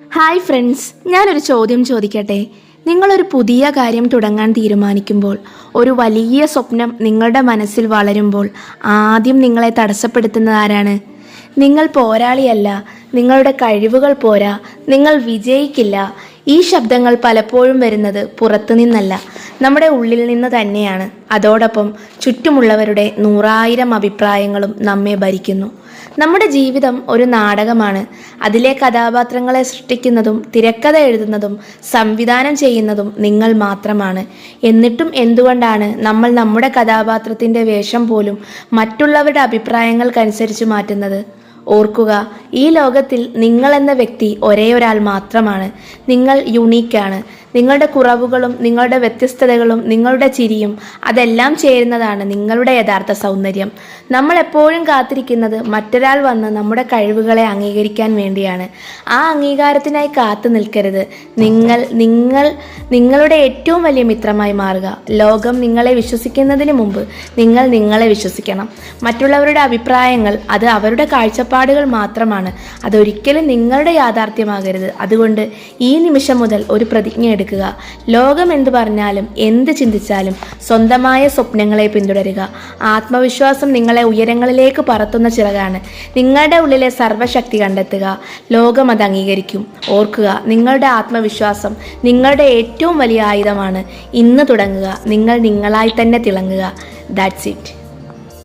Hi friends ഞാനൊരു ചോദ്യം ചോദിക്കട്ടെ? നിങ്ങളൊരു പുതിയ കാര്യം തുടങ്ങാൻ തീരുമാനിക്കുമ്പോൾ ഒരു വലിയ സ്വപ്നം നിങ്ങളുടെ മനസ്സിൽ വളരുമ്പോൾ ആദ്യം നിങ്ങളെ തടസ്സപ്പെടുത്തുന്നത് ആരാണ്? നിങ്ങൾ പോരാളിയല്ല നിങ്ങളുടെ കഴിവുകൾ പോരാ നിങ്ങൾ വിജയിക്കില്ല ഈ ശബ്ദങ്ങൾ പലപ്പോഴും വരുന്നത് പുറത്തുനിന്നല്ല നമ്മുടെ ഉള്ളിൽ നിന്ന് തന്നെയാണ്. അതോടൊപ്പം ചുറ്റുമുള്ളവരുടെ നൂറായിരം അഭിപ്രായങ്ങളും നമ്മെ ഭരിക്കുന്നു. നമ്മുടെ ജീവിതം ഒരു നാടകമാണ്. അതിലെ കഥാപാത്രങ്ങളെ സൃഷ്ടിക്കുന്നതും തിരക്കഥ എഴുതുന്നതും സംവിധാനം ചെയ്യുന്നതും നിങ്ങൾ മാത്രമാണ്. എന്നിട്ടും എന്തുകൊണ്ടാണ് നമ്മൾ നമ്മുടെ കഥാപാത്രത്തിന്റെ വേഷം പോലും മറ്റുള്ളവരുടെ അഭിപ്രായങ്ങൾക്കനുസരിച്ച് മാറ്റുന്നത്? ഓർക്കുക ഈ ലോകത്തിൽ നിങ്ങൾ എന്ന വ്യക്തി ഒരേ ഒരാൾ മാത്രമാണ്. നിങ്ങൾ യുണീക്കാണ് നിങ്ങളുടെ കുറവുകളും നിങ്ങളുടെ വ്യത്യസ്തതകളും നിങ്ങളുടെ ചിരിയും അതെല്ലാം ചേരുന്നതാണ് നിങ്ങളുടെ യഥാർത്ഥ സൗന്ദര്യം. നമ്മൾ എപ്പോഴും കാത്തിരിക്കുന്നത് മറ്റൊരാൾ വന്ന് നമ്മുടെ കഴിവുകളെ അംഗീകരിക്കാൻ വേണ്ടിയാണ്. ആ അംഗീകാരത്തിനായി കാത്തു നിൽക്കരുത്. നിങ്ങൾ നിങ്ങൾ നിങ്ങളുടെ ഏറ്റവും വലിയ മിത്രമായി മാറുക. ലോകം നിങ്ങളെ വിശ്വസിക്കുന്നതിന് മുമ്പ് നിങ്ങൾ നിങ്ങളെ വിശ്വസിക്കണം. മറ്റുള്ളവരുടെ അഭിപ്രായങ്ങൾ അത് അവരുടെ കാഴ്ചപ്പാടുകൾ മാത്രമാണ്. അതൊരിക്കലും നിങ്ങളുടെ യാഥാർത്ഥ്യമാകരുത്. അതുകൊണ്ട് ഈ നിമിഷം മുതൽ ഒരു പ്രതിജ്ഞ എടുക്കുക. ലോകം എന്ത് പറഞ്ഞാലും എന്ത് ചിന്തിച്ചാലും സ്വന്തമായ സ്വപ്നങ്ങളെ പിന്തുടരുക. ആത്മവിശ്വാസം നിങ്ങളെ ഉയരങ്ങളിലേക്ക് പറത്തുന്ന ചിറകാണ്. നിങ്ങളുടെ ഉള്ളിലെ സർവശക്തി കണ്ടെത്തുക. ലോകം അത് അംഗീകരിക്കും. ഓർക്കുക നിങ്ങളുടെ ആത്മവിശ്വാസം നിങ്ങളുടെ ഏറ്റവും വലിയ ആയുധമാണ്. ഇന്ന് തുടങ്ങുക. നിങ്ങൾ നിങ്ങളായി തന്നെ തിളങ്ങുക. That's it